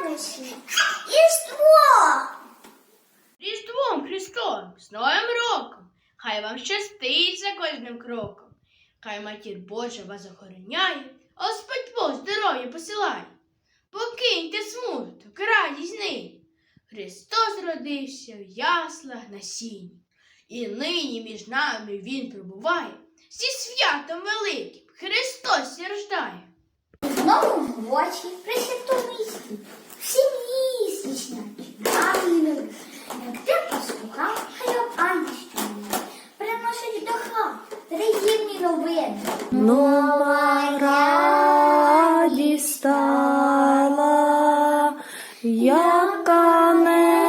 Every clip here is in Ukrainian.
сонячне Різдво! Різдвом Христом, з Новим роком! Хай вам щастить за кожним кроком. Хай матір Божа вас охороняє, а Господь Бог здоров'я посилає. Покиньте смуток, радість нині. Христос родився в яслах на сіні. І нині між нами Він пробуває. Зі святом великим Христос рождає. Знову в очі при святому місті. Нова радість стала, яка не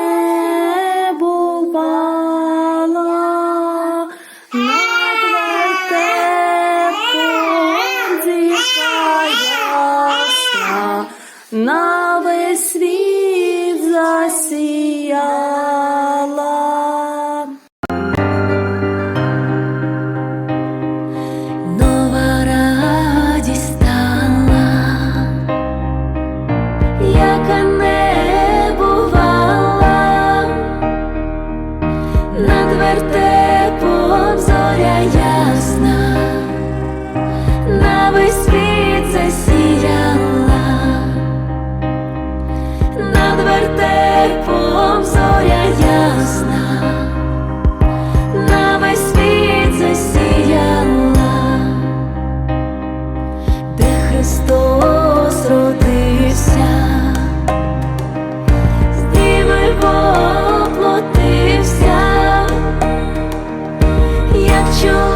бувала, зійшла ясна, на 就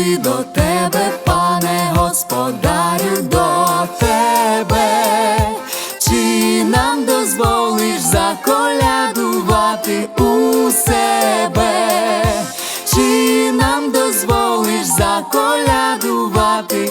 прийшли до тебе, пане господарю, до тебе, чи нам дозволиш заколядувати у себе, чи нам дозволиш заколядувати.